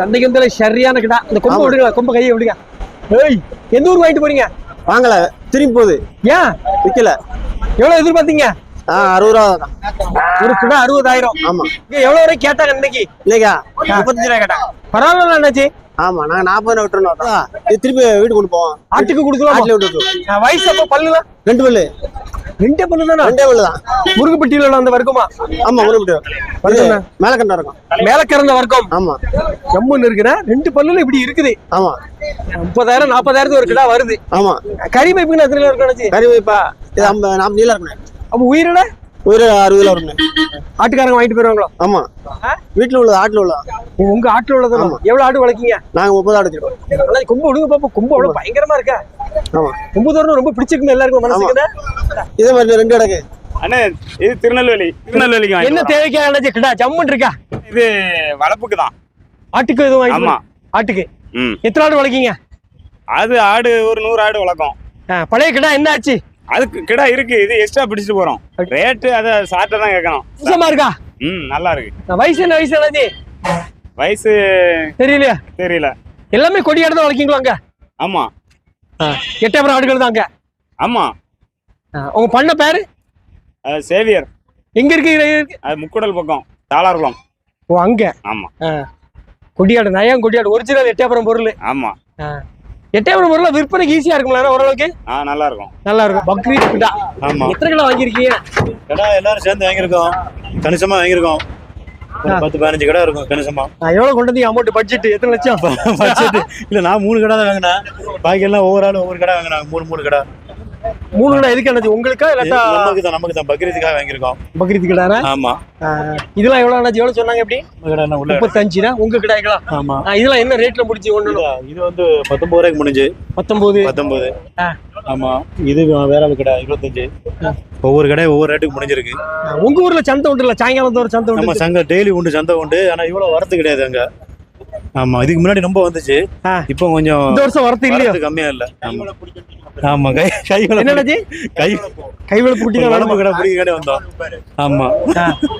சந்தைக்கு சரியான கிடா. இந்த கொம்பை. விடுங்க கொம்பை கையை விடுங்க. ஏய் எந்த ஊருக்கு வாங்கிட்டு போறீங்க வாங்கல. திரும்பி போகுது. ஏன்? விக்கல. எவ்வளவு எதிர்பார்த்தீங்க? அறுபது ரூபா ஒரு கிடா அறுபதாயிரம். ஆமா. இங்க எவ்வளவு வரைக்கும் கேட்டாங்க இன்னைக்கு? இல்லைக்கா முப்பத்தஞ்சு ரூபா கேட்டாங்க. பரவாயில்ல அண்ணாச்சி ஆமா நாங்க நாற்பது இது திருப்பி வீட்டுக்கு கொண்டு போவோம். ஆட்டுக்கு கொடுக்கலாம் வயசு அப்ப பல்லுலாம் ரெண்டு பல்லு. ரெண்டே பல்லு தானா? ரெண்டே பல்லு தான். முருகுப்பட்டியில உள்ள அந்த வர்க்கமா? ஆமா ஒரு விட்டு வருதுண்ணா. மேல கண்டா இருக்கும் மேல கறந்த வர்க்கம். ஆமா. ஜம்முன்னு இருக்குன்னா ரெண்டு பல்லுல இப்படி இருக்குது. ஆமா. முப்பதாயிரம் நாற்பதாயிரத்து ஒரு கிடா வருது. ஆமா. கறி பைப்புன்னு எத்தனை இருக்கும் கறி வைப்பா இது ஐம்பது நாற்பது இருக்கணும் அப்ப உயிரில ஒரு அறுபது கிலோ இருக்கணும் ஆட்டுக்காரங்க வாங்கிட்டு போயிருவாங்களோ? ஆமா? வீட்டுல உள்ளது ஆட்டுல உள்ளதா? உங்க ஆட்டுல உள்ளதானோ ஆமா. எவ்வளவு ஆடு வளர்க்கீங்க? நாங்க முப்பது ஆடு வச்சிருக்கோம். கொம்பு விடுங்க பாப்போம் கொம்பு அவ்வளவு பயங்கரமா இருக்கா? ஆமா. கொம்பு தோரணம் ரொம்ப பிடிச்சிருக்கு எல்லாருக்கும் மனசுக்கு இதே மாதிரி ரெண்டு இடக்கு அண்ணே இது திருநெல்வேலி. வாங்கிட்டு என்ன வரோம். தேவைக்கா அண்ணாச்சி கிடா? ஜம்முன்னு இருக்கா? இது வளர்ப்புக்கு தான். ஆட்டுக்கு எதுவும் வாங்கி ஆமா. ஆட்டுக்கு? எத்தனை ஆடு வளர்க்கீங்க? அது ஆடு ஒரு நூறு ஆடு வளர்க்கும். பழைய கிடா என்ன ஆச்சு? அதுக்கு கிடா இருக்கு இது எக்ஸ்ட்ரா பிடிச்சிட்டு போறோம். ரேட்டு அதை சாப்பிட்டா தான் கேட்கணும். சுத்தமா இருக்கா? ம் நல்லா இருக்கு. வயசு என்ன வயசு அண்ணாச்சி? வயசு தெரியலையா. தெரியல. எல்லாமே கொடியாடு தான் வளர்க்கீங்களா அங்க? ஆமா. எட்டாபுரம் ஆடுகள் தான் அங்க? ஆமா. உங்க பண்ண பேரு? சேவியர். எங்க இருக்கு அது முக்குடல் பக்கம் தாளார்குளம். ஓ அங்க? ஆமா. கொடியாடு நயம் கொடியாடு? ஒரிஜினல் எட்டாபுரம் பொருள். ஆமா. எட்டாபுரம் பொருள் விற்பனைக்கு ஈஸியா இருக்குங்களா ஓரளவுக்கு ஆ நல்லா இருக்கும் நல்லா இருக்கும் பக்ரீத் கிடா ஆமா எத்தனை கிலோ வாங்கியிருக்கீங்க கடை எல்லாரும் சேர்ந்து வாங்கியிருக்கோம் கணிசமா வாங்கியிருக்கோம் பத்து பதினஞ்சு கடை இருக்கும் கணிசமா நான் எவ்வளவு கொண்டு வந்தீங்க அமௌண்ட் பட்ஜெட் எத்தனை லட்சம் பட்ஜெட் இல்ல நான் மூணு கடை தான் வாங்கினேன் பாக்கி எல்லாம் ஒவ்வொரு ஆளும் ஒவ்வொரு கடை வாங்கினாங்க மூணு மூணு கடை மூணு கிலோ எதுக்கு அண்ணாச்சி? உங்களுக்கா இல்லாட்டா நமக்கு தான் நமக்கு தான் பக்ரீத்துக்காக வாங்கியிருக்கோம். பக்ரீத் கிடாரா ஆமா. இதெல்லாம் எவ்வளவு அண்ணாச்சி? எவ்வளவு சொன்னாங்க எப்படி? கடை உங்க கிடாய்களா ஆமா. இதெல்லாம் என்ன ரேட்ல முடிச்சு ஒண்ணு? இதா, வந்து பத்தொன்பது ரூபாய்க்கு முடிஞ்சு. பத்தொன்பது. பத்தொன்பது. ஆமா. இது வேற ஆளு கடை இருபத்தஞ்சு. ஒவ்வொரு கடை ஒவ்வொரு ரேட்டுக்கு முடிஞ்சிருக்கு. உங்க ஊர்ல சந்தை உண்டு இல்ல? சாயங்காலம் ஒரு சந்தை உண்டு? சங்கம் டெய்லி உண்டு சந்தை உண்டு. ஆனா இவ்வளவு வரத்து கிடையாது அங்க. ஆமா இதுக்கு முன்னாடி ரொம்ப வந்துச்சு. இப்போ கொஞ்சம் இந்த வருஷம் வரத்து இல்லையோ? கம்மியா இல்ல. ஆமா கை கை கை கைவிட பூட்டி தான் உடம்பு வேணும். கடை வந்தோம் ஆமா.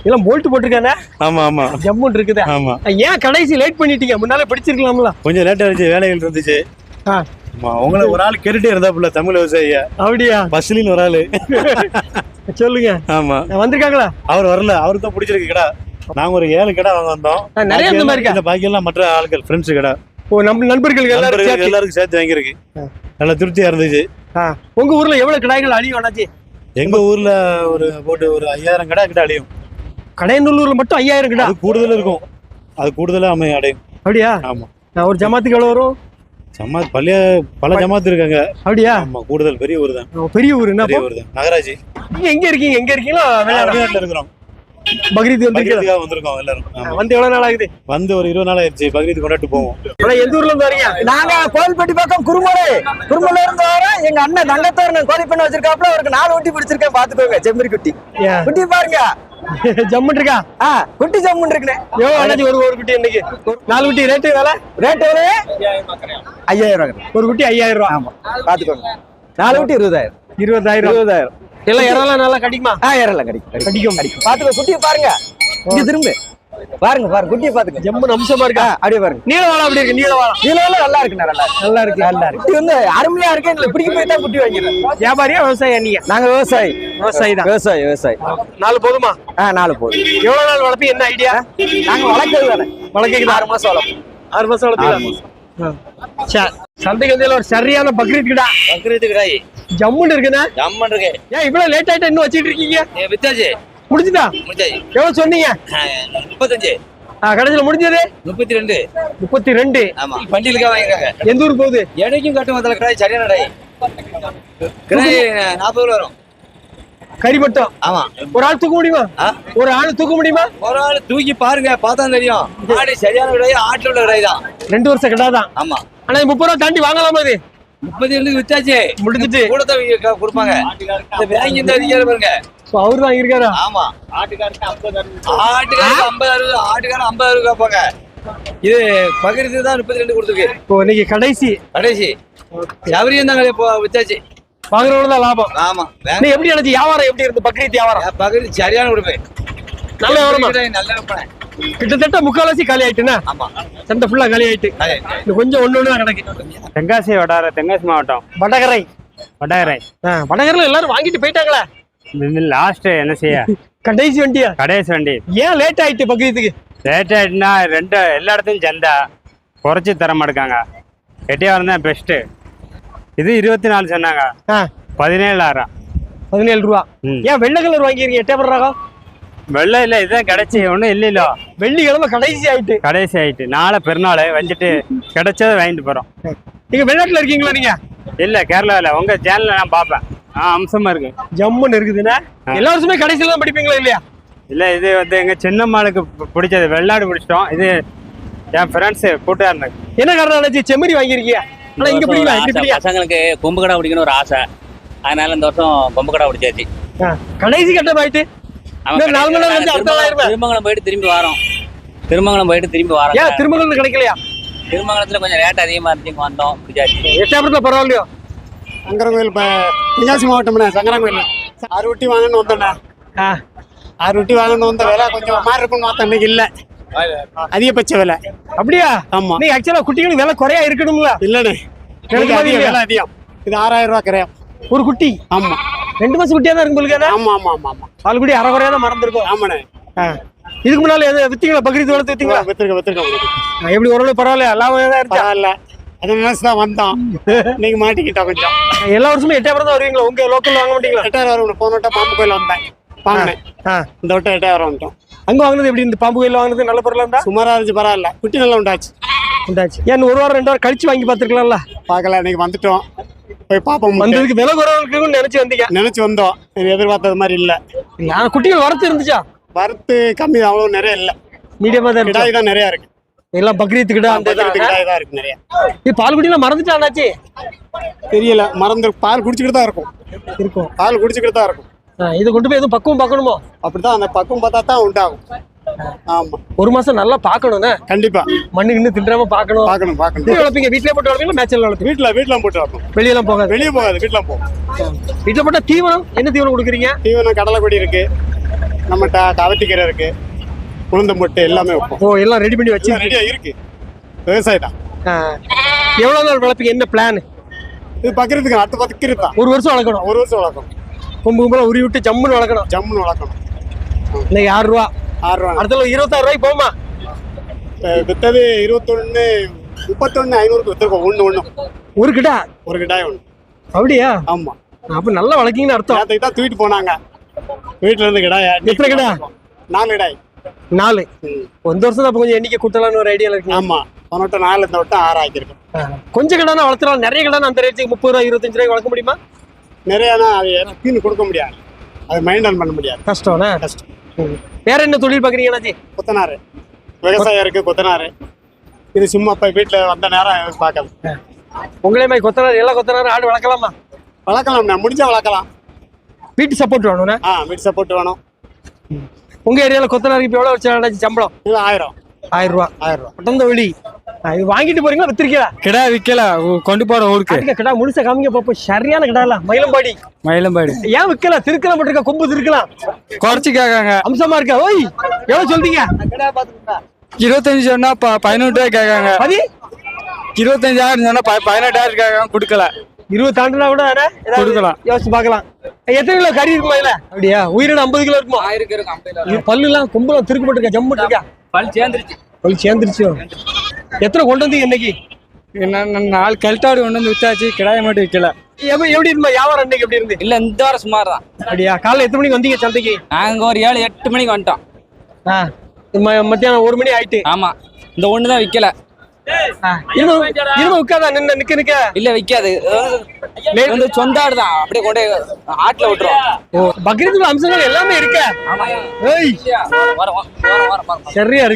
எல்லாம் போல்ட் போட்டிருக்கானே? ஆமா ஆமா. ஜம்முன் இருக்குதா. ஆமா. ஏன் கடைசி லேட் பண்ணிட்டீங்க? முன்னாலே பிடிச்சிருக்கலாம்ல. கொஞ்சம் இருந்துச்சு வேலைகள் இருந்துச்சு. ஆ. ஆமா உங்களை ஒரு ஆள் கேட்டுட்டே இருந்தாப்புல தமிழ் விவசாயிய. அப்படியா? பஸ்லின்னு ஒரு ஆளு. சொல்லுங்க. ஆமா. வந்திருக்காங்களா? அவர் வரல அவருக்கு தான் பிடிச்சிருக்கு கடை. நாங்க ஒரு ஏழு கடை வாங்க வந்தோம். நிறைய இந்த மாதிரி பாக்கி எல்லாம் மற்ற ஆட்கள் ஃப்ரெண்ட்ஸ் கடை. ஓ நம்ம நண்பர்கள் எல்லாரும். எல்லாருக்கும் சேர்த்து வாங்கியிருக்கு. நல்லா திருப்தியா இருந்துச்சு. ஆ. உங்க ஊர்ல எவ்வளவு கடாய்கள் அழியும் அண்ணாச்சி? எங்க ஊர்ல ஒரு போட்டு ஒரு ஐயாயிரம் கடை கிட்ட அடையும் கடையநல்லூர்ல மட்டும் ஐயாயிரம் கடா. அது கூடுதல் இருக்கும். அது கூடுதலா அமையும் அடையும். அப்படியா? ஆமா. நான் ஒரு ஜமாத்துக்கு எவ்வளவு வரும்? ஜமாத் பழைய பல ஜமாத் இருக்காங்க. அப்படியா? ஆமா கூடுதல் பெரிய ஊர் தான். பெரிய ஊர் என்ன பெரிய ஊர் தான். நகராட்சி. நீங்க எங்க இருக்கீங்க? எங்க இருக்கீங்களா? வெளிநாடு வெளிநாட்டுல இருக்கிறோம். பக்ரீத் வந்து வந்திருக்கோம் எல்லாரும். வந்து எவ்வளவு நாள் ஆகுது? வந்து ஒரு இருபது நாள் ஆயிடுச்சு. பக்ரீத் கொண்டாட்டு போவோம். ஆனா எந்த ஊர்ல இருந்து வரீங்க? நாங்க கோயில்பட்டி பக்கம் குருமலை. குருமலை இருந்து வர எங்க அண்ணன் தங்கத்தோரன் கோழி பண்ண வச்சிருக்காப்புல அவருக்கு நாலு குட்டி பிடிச்சிருக்கேன் பாத்துக்கோங்க செம்மறி குட்டி? குட்டி பாருங்க. ஜம்முன் இருக்கா? ஆ குட்டி ஜம்முன் இருக்குண்ணே. எவ்வளவு அண்ணாச்சி ஒரு ஒரு குட்டி இன்னைக்கு? நாலு குட்டி ரேட்டு வேலை ரேட் எவ்வளவு? ஐயாயிரம் ரூபாய். ஒரு குட்டி ஐயாயிரம் ரூபா ஆமா பாத்துக்கோங்க. நாலு குட்டி இருபதாயிரம். இருபதாயிரம். இருபதாயிரம். எல்லாம் இறலாம் நல்லா கிடைக்குமா? ஆ ஏறலாம் கிடைக்கும் கிடைக்கும். கடிக்கும். பாத்துக்கோ குட்டியை பாருங்க. இங்க திரும்ப. பாருங்க பாருங்க குட்டியை பாத்துக்க. ஜம்முன் அம்சமா இருக்கா? அப்படியே பாருங்க. நீளவாளம் அப்படி இருக்கு நீளவாளம் இதுல எல்லாம் நல்லா இருக்குண்ணே நல்லா இருக்கு. நல்லா இருக்கு நல்லா இருக்கு. குட்டி வந்து அருமையா இருக்கு எங்களுக்கு பிடிக்க போய் தான் குட்டி வாங்கிடுறேன் வியாபாரியா விவசாயம் நீங்க நாங்க விவசாயி. விவசாயி தான். விவசாயி விவசாயி. நாலு போதுமா? ஆ நாலு போதும். எவ்வளவு நாள் வளர்ப்பீங்க? என்ன ஐடியா? நாங்க வளர்க்கறது தானே. வளர்க்கீங்க ஆறு மாசம் வளர்ப்போம். ஆறு மாசம் சரி சந்தைக்கு வந்து ஒரு சரியான பக்ரீத் கிடா. பக்ரீத்துக்கு ராய் ஜம்முன்னு இருக்குண்ணா ஜம்மன் இருக்கு. ஏன் இவ்வளவு லேட் ஆயிட்டா இன்னும் வச்சிட்டு இருக்கீங்க? வித்தாச்சு. முடிஞ்சுதா? முடிச்சாச்சு எவ்வளவு சொன்னீங்க? முப்பத்தஞ்சு. கடைசியில முடிஞ்சது? முப்பத்தி ரெண்டு முப்பத்தி ரெண்டு ஆமா. பண்டிலுக்காக வாங்கிருக்காங்க எந்த ஊர் போகுது? எடைக்கும் கட்டும் வந்தால கிடாய் சரியான கிடாய். கிடாய் நாற்பது ரூபா வரும். கறி மட்டும்? ஆமா. ஒரு ஆள் தூக்க முடியுமா? ஒரு ஆள் தூக்க முடியுமா? ஒரு ஆள் தூக்கி பாருங்க பார்த்தா தெரியும். ஆடு சரியான கிடாய் ஆட்டில் உள்ள கிடாய் தான். ரெண்டு வருஷம் கிடா தான். ஆமா. ஆனா முப்பது ரூபா தாண்டி வாங்கலாமா இது? முப்பத்தி ரெண்டுக்கு வித்தாச்சு. முடிஞ்சிட்டு. கூட தான் கொடுப்பாங்க. இந்த வாங்கி இந்த அதிகாரம் பாருங்க. அவரு தான் இருக்காரா ஆமா. ஆட்டுக்காரருக்கு ஐம்பது அறுபது ஆட்டுக்காரன் ஐம்பது அறுபது கேட்பாங்க. இது பகிர்ந்து தான் முப்பத்தி ரெண்டு கொடுத்துருக்கு. இப்போ இன்னைக்கு கடைசி. கடைசி. சபரியும் தாங்க இப்போ வித்தாச்சு. வாங்குறவங்க தான் லாபம். ஆமா நீ எப்படி நினைச்சு வியாபாரம் எப்படி இருந்து பக்ரீத் வியாபாரம்? பகிர்ந்து சரியான கொடுப்பேன் நல்ல வியாபாரமா. நல்ல விற்பனை கிட்டத்தட்ட முக்கால்வாசி காலி ஆயிட்டுண்ணா. ஆமா. சந்தை ஃபுல்லா காலி ஆயிட்டு. கொஞ்சம் ஒண்ணு ஒண்ணு தான் கிடக்கு. தென்காசி வட்டார தென்காசி மாவட்டம். வடகரை. வட்டாரை ஆ, வடகரையில எல்லாரும் வாங்கிட்டு போயிட்டாங்களே. லாஸ்ட் என்ன செய்ய? கடைசி வண்டியா? கடைசி வண்டி. ஏன் லேட் ஆயிட்டு பக்ரீத்துக்கு? ரேட் ஆயிட்டுனா ரெண்டு எல்லா இடத்துலையும் சந்தா. குறைச்சி தர மாட்டேங்காங்க எட்டியாரம் தான் பெஸ்ட்டு இது இருபத்தி நாலு சொன்னாங்க பதினேழாயிரம். பதினேழு ரூபா. ஏன் வெள்ளை கலர் வாங்கிருக்கீங்க? எட்டே ரகம். வெள்ளை இல்லை இதுதான் கிடைச்சி. ஒன்றும் இல்லைல்ல வெள்ளிக்கிழமை கடைசி ஆயிட்டு. கடைசி ஆயிட்டு. நாளை பெருநாள் வச்சுட்டு கிடைச்சதை வாங்கிட்டு போகிறோம் நீங்க வெளிநாட்டுல இருக்கீங்களா நீங்க? இல்லை கேரளாவில் உங்கள் சேனலில் நான் பார்ப்பேன். ஆ அம்சமாக இருக்கு. ஜம்முன்னு இருக்குதுன்னா? எல்லா வருஷமே கடைசியில தான் படிப்பீங்களா இல்லையா? இல்லை இது வந்து எங்கள் சின்னம்மாளுக்கு பிடிச்சது. வெள்ளாடு பிடிச்சிட்டோம். இது என் ஃப்ரெண்ட்ஸு கூட்டாக இருந்தாங்க என்ன காரணம் நினைச்சு செம்மறி வாங்கிருக்கீங்க பசங்களுக்கு கொம்பு கடை பிடிக்கணும் ஒரு ஆசை. அதனால இந்த வருஷம் கொம்பு கடை பிடிச்சாச்சு. கடைசி கட்டம் ஆயிட்டு திருமங்கலம் திருமங்கலம் போயிட்டு திரும்பி வரோம். திருமங்கலம் போயிட்டு திரும்பி வரோம். திருமணம் கிடைக்கலையா? திருமங்கலத்துல கொஞ்சம் ரேட் அதிகமா இருந்துச்சு இங்க வந்தோம் பிடிச்சாச்சு. எட்டாபுரத்துல பரவாயில்லையோ? சங்கரங்கோயில் இப்போ தென்காசி மாவட்டம்ண்ணே சங்கரங்கோயில் ஆறு ரொட்டி வாங்கன்னு வந்தோண்ணே ஆ, ஆறு ரொட்டி வாங்கன்னு வந்த விலை கொஞ்சம் மாறி இருக்கும்னு பார்த்தா இன்னைக்கு இல்லை. அதிகபட்ச விலை. அப்படியா? ஆமா. நீ ஆக்சுவலா குட்டிகளுக்கு விலை குறையா இருக்கணும்ல? இல்லைண்ணே? விலை. அதிகம். இது ஆறாயிரம் ரூபா கிரையம் ஒரு குட்டி? ஆமா. ரெண்டு மாசம் குட்டியா தான் இருக்கு உங்களுக்கு ஆமா ஆமா ஆமா ஆமா. பால் குட்டி அரை குறையா தான் மறந்துருக்கும். ஆமாண்ணே. இதுக்கு முன்னால எது வித்தீங்களா? பக்ரீத் வளர்த்து வித்தீங்களா? வித்துருக்க வித்துருக்க ஆ, எப்படி ஓரளவு பரவாயில்ல லாபம் தான் இருக்கா? பரவாயில்ல. அதை நினைச்சு தான் வந்தோம். இன்னைக்கு மாட்டிக்கிட்டோம் கொஞ்சம். எல்லா வருஷமும் எட்டாயிரம் தான் வருவீங்களா? உங்க லோக்கல்ல வாங்க மாட்டீங்களா? எட்டாயிரம் வரும் போன வட்டம் பாம்பு கோயில் வந்தேன். ஆ. இந்த வட்டம் எட்டாயிரம் வந்துட்டோம். அங்க வாங்குனது எப்படி? இந்த பாம்பு கோயில்ல வாங்குனது நல்ல பொருளா இருந்தா? சுமாரா இருந்துச்சு பரவாயில்ல. குட்டி நல்லா உண்டாச்சு. உண்டாச்சு. ஏன் ஒரு வாரம் ரெண்டு வாரம் கழிச்சு வாங்கி பார்த்துருக்கலாம்ல? பார்க்கல இன்னைக்கு வந்துட்டோம். போய் பார்ப்போம் வந்ததுக்கு விலை குறைவா இருக்குன்னு நினைச்சு வந்தீங்க. நினைச்சு வந்தோம். எதிர்பார்த்தது மாதிரி இல்ல. இல்ல ஆனா குட்டிகள் வரத்து இருந்துச்சா? வரத்து கம்மி அவ்வளவு நிறைய இல்ல. மீடியமா தான் கிடாய் தான் நிறைய இருக்கு. எல்லாம் பக்ரீத்துக்கிட்ட அந்த பக்கத்து இதான். கிடாய் தான் இருக்கு நிறைய. இது பால் குட்டிலாம் மறந்துட்டா அண்ணாச்சி தெரியல மறந்து பால் குடிச்சுக்கிட்டு தான் இருக்கும். இருக்கும். பால் குடிச்சுக்கிட்டு தான் இருக்கும். இது கொண்டு போய் எதுவும் பக்குவம் பார்க்கணுமோ? அப்படிதான் அந்த பக்கம் பார்த்தா தான் உண்டாகும் ஆமா. ஒரு மாசம் நல்லா பார்க்கணும்ண்ணே கண்டிப்பா. மண்ணு கிண்ணு தின்றாம பார்க்கணும். பார்க்கணும் எப்படி பார்க்கணும் வளர்ப்பீங்க வீட்லயே போட்டு வளர்ப்பீங்க மேட்ச்ல வளர்ப்பீங்க வீட்டுல வீட்டுல போட்டு வரணும் வெளியெல்லாம் போகாது. வெளியே போகாது வீட்டுல போகும் வீட்டுல போட்டா தீவனம்? என்ன தீவனம் கொடுக்குறீங்க? தீவனம் கடலை கொடி இருக்கு நம்மகிட்ட கவத்திக்கீரை இருக்கு. உளுந்தம் பொட்டு எல்லாமே வைப்போம். ஓ எல்லாம் ரெடி பண்ணி வச்சு ரெடியா இருக்கு. விவசாயம் தான். எவ்வளவு நாள் வளர்ப்பீங்க? என்ன பிளான் இது பக்கிறதுக்கு அடுத்த பத்திக்கிறது தான். ஒரு வருஷம் வளர்க்கணும். ஒரு வருஷம் வளர்க்கணும். கொம்பு கும்பல உருவி விட்டு ஜம்முன்னு வளர்க்கணும். ஜம்முன்னு வளர்க்கணும். இன்னைக்கு ஆறு ரூபா. ஆறு ரூபா. அடுத்த இருபத்தாறு ரூபாய்க்கு போமா வித்தது இருபத்தொன்னு முப்பத்தொன்னு ஐநூறுக்கு வித்துருக்கோம். ஒண்ணு ஒண்ணு. ஒரு கிட்டா ஒரு கிடாய் ஒண்ணு. அப்படியா? ஆமா. அப்ப நல்லா வளர்க்கீங்கன்னு அர்த்தம். நேரத்துக்கு தான் தூக்கிட்டு போனாங்க. வீட்டுல இருந்து கிடாய் எத்தனை கிடா? நாலு கிடாய். நாலு. ம். இந்த வருஷம் அப்ப கொஞ்சம் எண்ணிக்கை கூட்டலாம்னு ஒரு ஐடியால இருக்கீங்க. ஆமா. வட்டம் நாலு இந்த வட்டம் ஆறு ஆக்கியிருக்கோம். கொஞ்சம் கடானா வளர்த்துலாம். நிறைய கடானா அந்த ரேட்டுக்கு முப்பது ரூபா இருபத்தஞ்சு ரூபாய்க்கு வளர்க்க முடியுமா? நிறையானா அது எப்படின்னு கொடுக்க முடியாது. அது மெயின்டைன் பண்ண முடியாது. கஷ்டம்ண்ணே கஷ்டம். வேற என்ன தொழில் பாக்குறீங்க அண்ணாச்சி? கொத்தனாரு விவசாயம் இருக்கு கொத்தனாரு இது சும்மா இப்ப வீட்டுல வந்த நேரம் பார்க்கலாம் உங்களே மாதிரி கொத்தனார் எல்லா கொத்தனாரும் ஆடு வளர்க்கலாமா? வளர்க்கலாம் முடிஞ்சா வளர்க்கலாம். வீட்டு சப்போர்ட் வேணும்ண்ணே ஆ வீட்டு சப்போர்ட் வேணும். உங்க ஏரியால கொத்தனாருக்கு இப்ப எவ்வளவு வச்சா சம்பளம்? இது ஆயிரம். ஆயிரம் ரூபா. ஆயிரம் ரூபா. பட்டந்த வழி இது வாங்கிட்டு போறீங்களா? வித்திருக்கீங்களா கிடா விற்கல கொண்டு போகிற ஊருக்கு. கடா முழுசா காமிங்க பாப்போம். சரியான கடா மயிலம்பாடி. மயிலம்பாடி. ஏன் விற்கலாம் திருக்கலாம் போட்டிருக்க கொம்பு திருக்கலாம். குறைச்சி கேட்காங்க அம்சமா இருக்கா? ஓய் எவ்வளவு சொல்றீங்க? இருபத்தஞ்சு சொன்னா பதினெட்டு ரூபாய் கேட்காங்க. பதி. இருபத்தஞ்சாயிரம் சொன்னா பதினெட்டாயிரம் கேட்காங்க. கொடுக்கல. இருபது தாண்டுனா கூட கொடுக்கலாம். யோசிச்சு பார்க்கலாம். எத்தனை கிலோ கறி இருக்குமா இதுல? அப்படியா? உயிரின ஐம்பது கிலோ இருக்குமா? ஆயிரம் இருக்கும் ஐம்பது இது பல்லுலாம் கொம்புலாம் திருக்கு போட்டிருக்கா ஜம்மு இருக்கா? பல் சேர்ந்துருச்சு. பல்லு சேர்ந்துருச்சு? எத்தனை கொண்டு வந்தீங்க இன்னைக்கு? நாலு கல்ட்டாடு கொண்டு வந்து வித்தாச்சு கிடாய மட்டும் விற்கல எப்படி எப்படி இருந்தா வியாபாரம் இன்னைக்கு எப்படி இருந்து இல்ல இந்த வாரம் சுமார் தான் அப்படியா? காலைல எத்தனை மணிக்கு வந்தீங்க சந்தைக்கு? நாங்க ஒரு ஏழு எட்டு மணிக்கு வந்துட்டோம். மத்தியானம் ஒரு மணி ஆயிட்டு. ஆமா. இந்த ஒண்ணு தான் விக்கல. இரும இரும உட்காதா நின்னு நிக்க நிக்க இல்ல விக்காது. வந்து சொந்த ஆடு தான் அப்படியே கொண்டு ஆட்டுல விட்டுரும். பக்ரீத் அம்சங்கள் எல்லாமே இருக்க. சரியா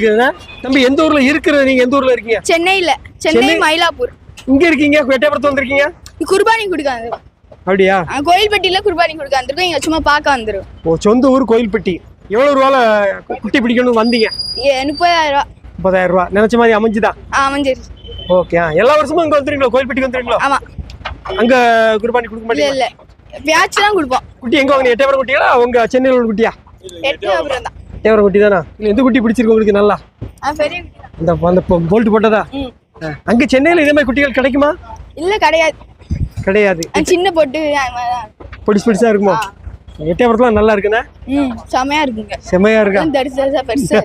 தம்பி எந்த ஊர்ல இருக்கிறது? நீங்க எந்த ஊர்ல இருக்கீங்க? சென்னையில. சென்னை? மயிலாப்பூர். இங்க இருக்கீங்க? எட்டயபுரத்து வந்திருக்கீங்க? குர்பானி கொடுக்க வந்து அப்படியா? கோயில்பட்டியில குர்பானி கொடுக்க வந்திருக்கோம். இங்க சும்மா பார்க்க வந்துரும் ஓ சொந்த ஊர் கோயில்பட்டி. எவ்வளவு ரூபால குட்டி பிடிக்கணும்னு வந்தீங்க? முப்பதாயிரம் ரூபா. முப்பதாயிரம் ரூபாய் நினைச்ச மாதிரி அமைஞ்சுதான் ஆ அமைஞ்சிரு ஓகே எல்லா வருஷமும் இங்க வந்துருங்களா கோயில்பட்டிக்கு வந்துருங்களா ஆமா. அங்க குர்பானி கொடுக்க மாட்டீங்க இல்ல. பேட்ச் தான் கொடுப்போம். குட்டி எங்க வாங்க எட்டயபுரம் குட்டியா? உங்க சென்னையில் உள்ள குட்டியா? எட்டு அப்புறம் தான். எட்டயபுரம் குட்டி தானா? இல்ல எந்த குட்டி பிடிச்சிருக்கு உங்களுக்கு நல்லா? பெரிய அந்த அந்த போல்ட் போட்டதா. அங்க சென்னையில இதே மாதிரி குட்டிகள் கிடைக்குமா? இல்ல கிடையாது. கிடையாது. சின்ன பொட்டு. பொடிசு பொடிசா இருக்குமோ? எட்டயபுரத்துல நல்லா இருக்குண்ணே? செமையா இருக்குங்க. செம்மையா இருக்கா? பெருசா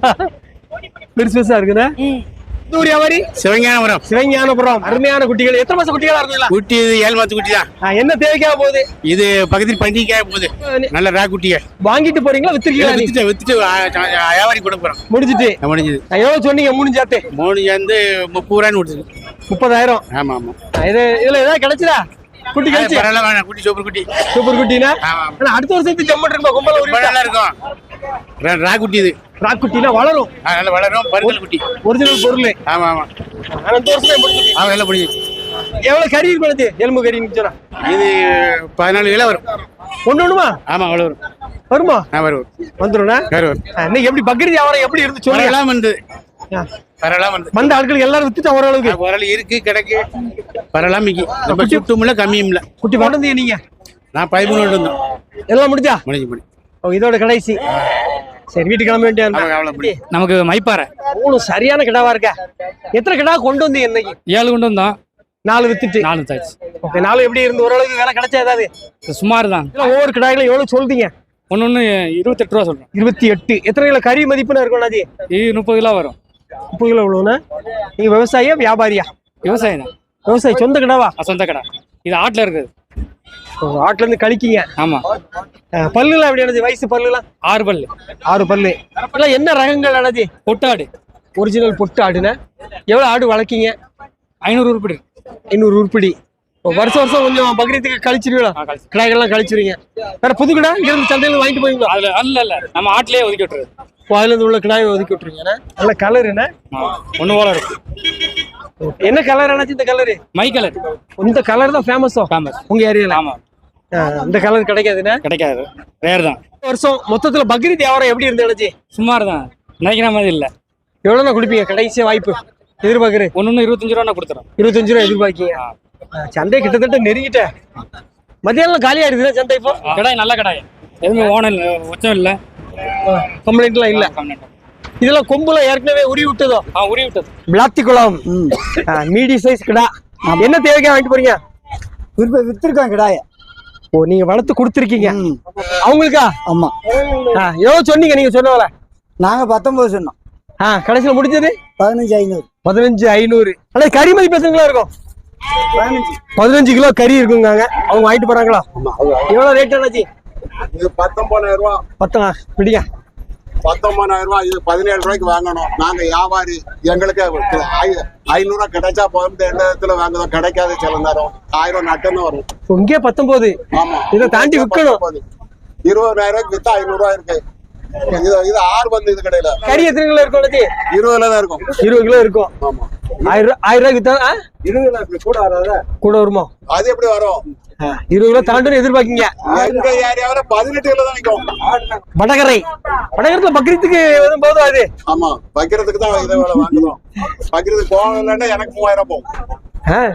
பெருசு பெருசா இருக்குண்ணே. ஊர் வியாபாரி சிவஞானபுரம். சிவஞானபுரம். அருமையான குட்டிகள். எத்தனை மாசம் குட்டிகளா இருக்குங்களா குட்டி இது ஏழு மாத்து குட்டி தான் என்ன தேவைக்காக போகுது? இது பக்கத்தில் பண்டிகைக்காக போகுது. நல்ல ரா குட்டிங்க வாங்கிட்டு போறீங்களா வித்துருக்கீங்களா? வித்துட்டு வித்துட்டு வியாபாரி கொடுக்க போறோம். முடிஞ்சிட்டு. முடிஞ்சது. எவ்வளவு சொன்னீங்க மூணு சாத்து மூணு சேர்ந்து முப்பது ரூபான்னு கொடுத்துது. முப்பதாயிரம். ஆமா ஆமா. இது இதுல ஏதாவது கிடைச்சதா? குட்டி வேணாம் குட்டி சூப்பர் குட்டி. சூப்பர் குட்டினா? அடுத்த வருஷத்துக்கு ஜம்மன் இருக்குமா கும்பல இருக்கும். ரா- ரா குட்டி இது. ராக் குட்டினா வளரும் நல்லா வளரும். பருங்கல் குட்டி. ஒரிஜினல் பொருள். ஆமா ஆமா. இந்த வருஷமே முடிஞ்சிட்டு ஆமா நல்லா முடிஞ்சது எவ்வளவு கறி அது எலும்பு கறி சொன்னா இது பதினாலு கிலோ வரும். ஒண்ணு ஒண்ணுமா? ஆமா அவ்வளோ வரும். வருமா? ஆ வரும். வந்துரும்ண்ணா வரும். இன்னைக்கு எப்படி பக்ரீத் வியாபாரம் எப்படி இருந்து சொல்லுங்க. பரவலாம் வந்து. ஆ, பரவலாம் வந்து. வந்த ஆட்களுக்கு எல்லாரும் வித்துட்டா ஓரளவுக்கு? பரவல இருக்கு கிடக்கு. பரவலாம் மிக்கி ரொம்ப சுட்டும் இல்ல கம்மியும் இல்ல. குட்டி கொண்டு வந்தீங்க நீங்க? நான் பதிமூணு இருந்தோம் எல்லாம் முடிஞ்சா? முடிஞ்சு முடிஞ்சு. ஓ, இதோட கடைசி. சரி வீட்டுக்கு கிளம்ப வேண்டிய. நமக்கு மைப்பாறை. மூணு சரியான கிடாவா இருக்க. எத்தனை கிடா கொண்டு வந்தீங்க இன்னைக்கு? ஏழு கொண்டு வந்தோம். நாலு வித்துட்டு. நாலு தாச்சு ஓகே நாலு எப்படி இருந்து? ஓரளவுக்கு வேலை கிடைச்சா ஏதாவது? சுமார் தான் இல்ல ஒவ்வொரு கிடாய்களும் எவ்வளவு சொல்றீங்க? ஒன்று ஒன்று இருபத்தெட்டு ரூபா சொல்கிறோம் இருபத்தி எட்டு. எத்தனை கிலோ கறி மதிப்புன்னு இருக்கும் அண்ணாஜி? இது முப்பது கிலோ வரும். முப்பது கிலோ எவ்வளவுண்ணா? நீங்க விவசாயியா வியாபாரியா? விவசாயம் தான் விவசாயி சொந்த கிடாவா? சொந்த கடை. இது ஆட்டில் இருக்குது. ஆட்டுல இருந்து கழிக்கிங்க. அஹ், பல்லுலாம் எப்படி அண்ணாஜி வயசு பல்லுலாம்? ஆறு பல்லு. ஆறு பல்லு. இல்ல என்ன ரகங்கள் அண்ணாஜி பொட்டாடு. ஒரிஜினல் பொட்டு ஆடுன எவ்வளவு ஆடு வளர்க்கீங்க? ஐநூறு உருப்படி. ஐநூறு உருப்படி. வருஷம் வருஷம் கொஞ்சம் பக்ரீத்துக்கு கழிச்சிருவீங்களா. கிடாய்கள்லாம் கழிச்சிருவீங்க. வேற புது கிடா இங்க இருந்து சந்தையில வாங்கிட்டு போவீங்களா? அதில் அல்ல இல்லை நம்ம ஆட்டிலே ஒதுக்கி விட்டுறது ஓ, அதுல இருந்து உள்ள கிடாய் ஒதுக்கி விட்டுருங்க நல்ல கலர் என்ன? ஒன்று போல இருக்கும் என்ன கலர் அண்ணாச்சி இந்த கலரு மை கலர் இந்த கலர் தான் ஃபேமஸோ ஃபேமஸ் உங்க ஏரியால ஆமாம் இந்த கலர் கிடைக்காதுண்ணே? கிடைக்காது. ரேர் தான். வருஷம் மொத்தத்துல பக்ரீத் வியாபாரம் எப்படி இருந்து அண்ணாச்சி? சுமார் தான் நினைக்கிற மாதிரி இல்லை. எவ்வளோண்ணா கொடுப்பீங்க? கடைசியா வாய்ப்பு. எதிர்பார்க்குறேன். ஒன்று ஒன்று இருபத்தஞ்சு ரூபா கொடுத்துறோம். இருபத்தஞ்சு ரூபா எதிர்பார்க்கீங்க. சந்தை கிட்டத்தட்ட நெருங்கிட்டேன். மத்தியானம் காலியா இருக்குது சந்தை இப்போ? கடாய் நல்ல கடாய். எதுவுமே ஓனம் இல்லை ஒச்சம் இல்லை. கம்ப்ளைண்ட்லாம் இல்ல. இதெல்லாம் கொம்புல ஏற்கனவே உரி விட்டதோ? ஆ உரி விட்டது. பிளாத்தி குளம். மீடி சைஸ் கிடா. என்ன தேவைக்கா வாங்கிட்டு போறீங்க? விற்ப வித்திருக்கோம் கிடாய. ஓ நீங்க வளர்த்து கொடுத்துருக்கீங்க. அவங்களுக்கா? ஆமா. எவ்வளவு சொன்னீங்க நீங்க சொன்னவள நாங்க பத்தொன்பது சொன்னோம். ஆ கடைசியில முடிஞ்சது? பதினஞ்சு ஐநூறு. பதினஞ்சு ஐநூறு. ஆனா கறி மதிப்பு எத்தனை இருக்கும்? பதினஞ்சு. கிலோ கறி இருக்குங்க அவங்க வாங்கிட்டு போறாங்களா? எவ்வளவு ரேட் என்னாச்சு பத்தொன்பதாயிரம் ரூபா. பத்தா பிடிங்க. பத்தொன்பதாயிரம் ரூபா இது பதினேழு ரூபாய்க்கு வாங்கணும். நாங்க வியாபாரி. எங்களுக்கு ஐ- ஐநூறு ரூபா கிடைச்சா போதும் இடத்துல வாங்குறோம்? கிடைக்காது சில நேரம். ஆயிரம் நட்டுன்னு வரும். இங்கே பத்தொன்பது. ஆமா. இதை தாண்டி விற்கணும். இருபதாயிரம் ரூபாய்க்கு வித்தா ஐநூறு ரூபாய் இருக்கு. இது இது ஆறு வந்து இது கடையில. கறி எத்தனை கிலோ இருக்கும்? இருபதுல தான் இருக்கும். இருபது கிலோ இருக்கும். ஆமா. ஆயிரம் ரூபாய் ஆயிரம் ரூபாய்க்கு வித்தா இருக்கு கூட வராத? கூட வருமா? அது எப்படி வரும்? இருபது கிலோ தாண்டுன்னு எதிர்பார்க்கீங்க. வடகரை. வடகரத்துல பக்ரீத்துக்கு எதுவும் போதும் அது. ஆமா வைக்கிறதுக்கு தான் இதை வாங்குறோம். வைக்கிறதுக்கு போகலன்னா எனக்கு மூவாயிரம் போகும்.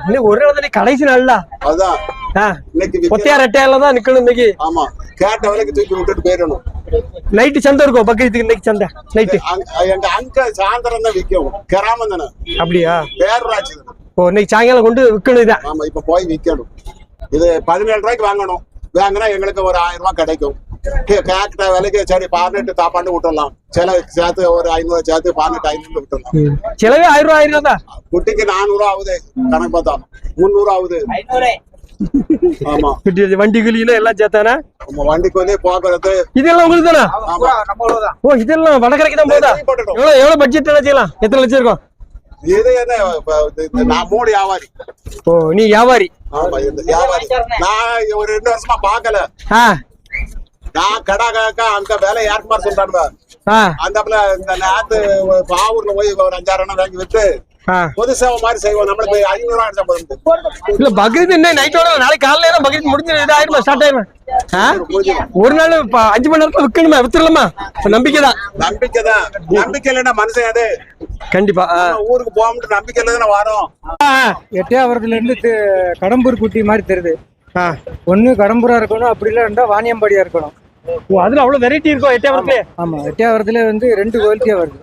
இன்னும் ஒரு நாள் கடைசி நாள்ல. அதுதான் ஆ, இன்னைக்கு ஒத்தையா ரெட்டையால தான் நிக்கணும் இன்னைக்கு. ஆமா கேட்ட விலைக்கு தூக்கி விட்டுட்டு போயிடணும். நைட்டு சந்தை இருக்கும் பக்ரீத்துக்கு இன்னைக்கு சந்தை. நைட்டு அங்க- எங்க அங்க சாயந்தரம் தான் விற்கும். கிராமம் தானே? அப்படியா? தானே. ஓ இன்னைக்கு சாயங்காலம் கொண்டு விற்கணும் இதான். ஆமா இப்ப போய் விற்கணும் இது பதினேழு ரூபாய்க்கு வாங்கணும். வாங்கினா எங்களுக்கு ஒரு ஆயிரம் ரூபாய் கிடைக்கும். கேட்ட விலைக்கு சரி பதினெட்டு தாப்பாண்டு விட்டுடலாம். சில சேர்த்து ஒரு ஐநூறு சேர்த்து பதினெட்டு ஐநூறு விட்டுடலாம். செலவே ஆயிரம் ரூபாய் ஆயிரம் தான். குட்டிக்கு நானூறு ஆகுது. கணக்கு பார்த்தா முந்நூறு ஆகுது. ஆமா. வண்டி எல்லாம் சேர்த்தானே? நம்ம வண்டிக்கு வந்து போக்குவரத்து இதெல்லாம் உங்களுக்கு தானே? ஓ இதெல்லாம் வடகரைக்கு தான் போதா. எவ்வளவு எவ்வளவு பட்ஜெட் எல்லாம் செய்யலாம்? எத்தனை லட்சம் இருக்கும்? இது என்ன நான் மூணு வியாபாரி. ஓ நீ வியாபாரி. ஆமா இந்த வியாபாரி. நான் ஒரு ரெண்டு வருஷமா பாக்கல நான் கடை கேட்க அங்க வேலை சொல்றானுவ ஆ. அந்த இந்த நேரத்து பாவூர்ல போய் ஒரு அஞ்சாறு வாங்கி விட்டு பொது சேவை மாதிரி செய்வோம். நம்மளுக்கு ஐநூறு ரூபா அடிச்சா போதும் இல்ல பக்ரீத் என்ன? நைட்டோட நாளைக்கு காலையில பக்ரீத் முடிஞ்சு இது ஸ்டார்ட் ஆயிருமா ஆ? ஒரு நாள் அஞ்சு மணி நேரத்துல விற்கணுமா வித்துடலாமா இப்ப நம்பிக்கை தான். நம்பிக்கை தான். நம்பிக்கை இல்லைன்னா மனுஷன் அது கண்டிப்பா ஊருக்கு போகணும் நம்பிக்கை இல்லைன்னா வரோம். ஆ, எட்டயபுரத்துல இருந்து கடம்பூர் குட்டி மாதிரி தெரியுது. ஒண்ணு கடம்பூரா இருக்கணும் அப்படி இல்ல இருந்தா வாணியம்பாடியா இருக்கணும். ஓ அதுல அவ்வளவு வெரைட்டி இருக்கும் எட்டயபுரத்துல ஆமா எட்டியாவரத்துல வந்து ரெண்டு குவாலிட்டியா வருது.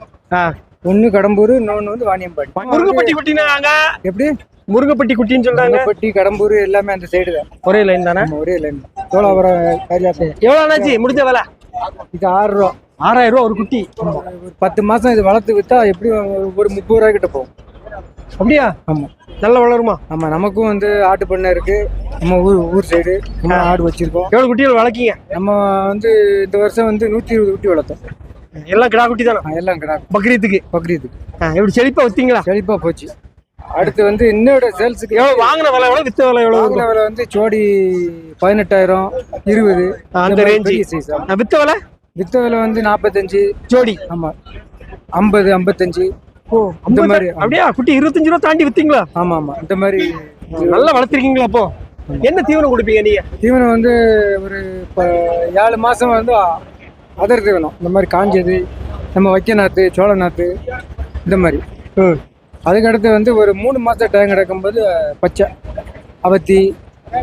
ஒன்னு கடம்பூர் இன்னொன்னு வந்து வாணியம்பாடி. முருங்கப்பட்டி குட்டினாங்க. எப்படி? முருங்கப்பட்டி குட்டின்னு சொல்றாங்க. பட்டி கடம்பூர் எல்லாமே அந்த சைடு தான். ஒரே லைன் தானே? ஒரே லைன் சோழாவரம் காரியாசம் எவ்வளவு ஆனாச்சு? முடிஞ்ச வேலை? இது ஆறு ரூபா. ஆறாயிரம் ரூபா ஒரு குட்டி. பத்து மாசம் இது வளர்த்து வித்தா எப்படியும் ஒரு முப்பது ரூபாய் கிட்ட போகும். அப்படியா? ஆமா. நல்லா வளருமா? ஆமா நமக்கும் வந்து ஆட்டு பண்ணை இருக்கு. நம்ம ஊர் ஊர் சைடு ஆடு வச்சிருக்கோம். எவ்வளவு குட்டிகள் வளர்க்கீங்க? நம்ம வந்து இந்த வருஷம் வந்து நூத்தி இருபது குட்டி வளர்த்தோம். எல்லாம் கிடா குட்டி தானே? எல்லாம் கிடா பக்ரீத்துக்கு. பக்ரீத்துக்கு. எப்படி செழிப்பா வித்தீங்களா? செழிப்பா போச்சு. அடுத்து வந்து இன்னோட சேல்ஸுக்கு எவ்வளவு வாங்கின விலை எவ்வளவு வித்த விலை எவ்வளவு? வாங்கின விலை வந்து ஜோடி பதினெட்டாயிரம் இருபது. அந்த ரேஞ்சு வித்த விலை? வித்த விலை வந்து நாற்பத்தஞ்சு ஜோடி. ஆமா. ஐம்பது ஐம்பத்தஞ்சு. ஓ இந்த மாதிரி அப்படியா? குட்டி இருபத்தஞ்சு ரூபா தாண்டி வித்தீங்களா? ஆமா ஆமா. இந்த மாதிரி நல்லா வளர்த்திருக்கீங்களா அப்போ? என்ன தீவனம் கொடுப்பீங்க நீங்க? தீவனம் வந்து ஒரு ஏழு மாசம் வந்து அதர் தீவனம் இந்த மாதிரி காஞ்சது நம்ம வைக்க நாத்து சோள நாத்து இந்த மாதிரி. அதுக்கடுத்து வந்து ஒரு மூணு மாசம் டைம் கிடக்கும்போது பச்சை அவத்தி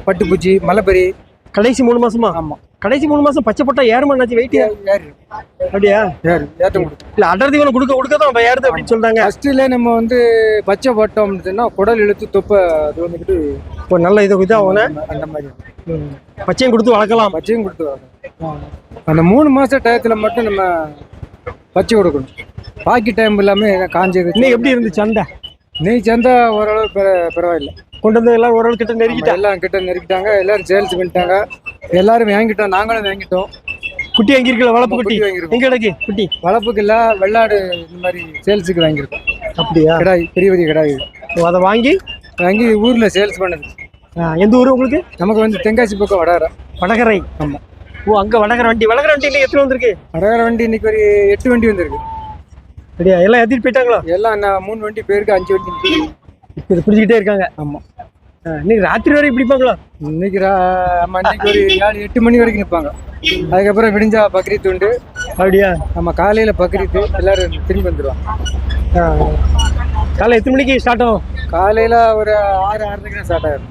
பட்டுப்பூச்சி மலைப்பறி. கடைசி மூணு மாசமா? ஆமா. கடைசி மூணு மாசம் பச்சை போட்டா ஏறுமாண்ணாச்சு வெயிட் அப்படியா? இல்ல அடர் தீவனம் கொடுக்க கொடுக்க தான் ஏறுது அப்படின்னு சொல்றாங்க. ஃபர்ஸ்ட்ல நம்ம வந்து பச்சை போட்டோம்னு சொன்னா குடல் இழுத்து தொப்பை அது வந்துக்கிட்டு இப்போ நல்ல இது இதாகும் அந்த மாதிரி பச்சையும் கொடுத்து வளர்க்கலாம். பச்சையும் கொடுத்து வரணும். அந்த மூணு மாச டயத்துல மட்டும் நம்ம பச்சை கொடுக்கணும். பாக்கி டைம் எல்லாமே காஞ்சது இன்னைக்கு எப்படி இருந்துச்சு சண்டை? இன்னைக்கு சந்தா ஓரளவு பெர- பரவாயில்ல. கொண்டு வந்து எல்லாரும் ஓரளவு கிட்ட ஆமா, நெருக்கிட்டா? எல்லாம் கிட்ட நெருக்கிட்டாங்க எல்லாரும் சேல்ஸ் பண்ணிட்டாங்க எல்லாரும் வாங்கிட்டோம் நாங்களும் வாங்கிட்டோம். குட்டி எங்க இருக்குல்ல வளர்ப்பு குட்டி. எங்க கிடக்கு? குட்டி. வளர்ப்புக்கு இல்ல வெள்ளாடு இந்த மாதிரி சேல்ஸுக்கு வாங்கியிருக்கோம். அப்படியா? கிடாய் பெரிய பெரிய கிடாய். அதை வாங்கி? வாங்கி ஊர்ல சேல்ஸ் பண்ணது. எந்த ஊரு உங்களுக்கு? நமக்கு வந்து தென்காசி பக்கம் வடாரம் வடகரை. ஆமா. ஓ அங்க வடகரை வண்டி. வடகரை வண்டி இன்னைக்கு எத்தனை வந்திருக்கு? வடகர வண்டி இன்னைக்கு ஒரு எட்டு வண்டி வந்திருக்கு. அப்படியா? எல்லாம் ஏத்திட்டு போயிட்டாங்களா? எல்லாம் மூணு வண்டி பேருக்கு அஞ்சு வண்டி. இது பிடிச்சிக்கிட்டே இருக்காங்க. ஆமா. ஆ, இன்னைக்கு ராத்திரி வரைக்கும் பிடிப்பாங்களா இன்னைக்கு ரா- ஆமா இன்னைக்கு ஒரு ஏழு எட்டு மணி வரைக்கும் நிற்பாங்க அதுக்கப்புறம் விடிஞ்சா பக்ரீத் உண்டு அப்படியா? நம்ம காலையில பக்ரீத் எல்லாரும் திரும்பி வந்துருவாங்க. ஆ. காலை எத்தனை மணிக்கு ஸ்டார்ட் ஆகும்? காலையில ஒரு ஆறு ஆறரைக்கு ஸ்டார்ட் ஆகும்.